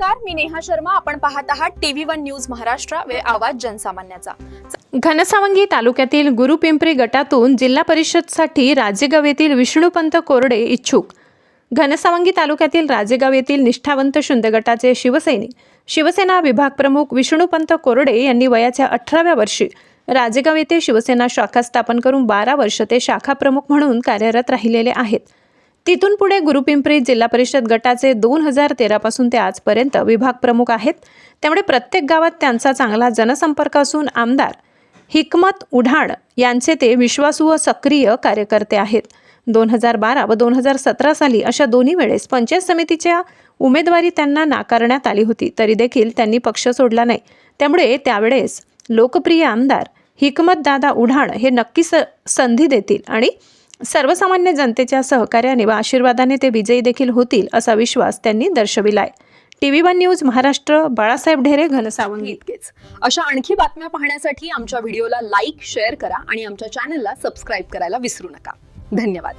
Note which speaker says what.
Speaker 1: नमस्कार मी नेहा शर्मा. आपण पाहत आहात टीव्ही वन न्यूज महाराष्ट्र वे आवाज जनसामान्याचा.
Speaker 2: घनसावंगी तालुक्यातील गुरुपिंपरी गटातून जिल्हा परिषदसाठी राजेगाव येथील विष्णुपंत कोरडे इच्छुक. घनसावंगी तालुक्यातील राजेगाव येथील निष्ठावंत शुंद गटाचे शिवसैनिक. शिवसेना विभाग प्रमुख विष्णुपंत कोरडे यांनी वयाच्या अठराव्या वर्षी राजेगाव येथे शिवसेना शाखा स्थापन करून बारा वर्ष ते शाखा प्रमुख म्हणून कार्यरत राहिलेले आहेत. तिथून पुढे गुरुपिंपरी जिल्हा परिषद गटाचे दोन हजार तेरापासून ते आजपर्यंत विभाग प्रमुख आहेत. त्यामुळे प्रत्येक गावात त्यांचा चांगला जनसंपर्क असून आमदार हिकमत उढाण यांचे ते विश्वासू व सक्रिय कार्यकर्ते आहेत. दोन हजार बारा व दोन हजार सतरा साली अशा दोन्ही वेळेस पंचायत समितीच्या उमेदवारी त्यांना नाकारण्यात आली होती. तरी देखील त्यांनी पक्ष सोडला नाही. त्यामुळे त्यावेळेस लोकप्रिय आमदार हिकमत दादा उढाण हे नक्की स संधी देतील आणि सर्वसामान्य जनतेच्या सहकार्याने व आशीर्वादाने ते विजयी देखील होतील असा विश्वास त्यांनी दर्शविलाय. TV one news Maharashtra Balasaheb Dhere Ghansawangi
Speaker 1: इतकेच. अशा आणखी बातम्या पाहण्यासाठी आमच्या व्हिडिओला लाईक शेअर करा आणि आमच्या चॅनलला सबस्क्राईब करायला विसरू नका. धन्यवाद.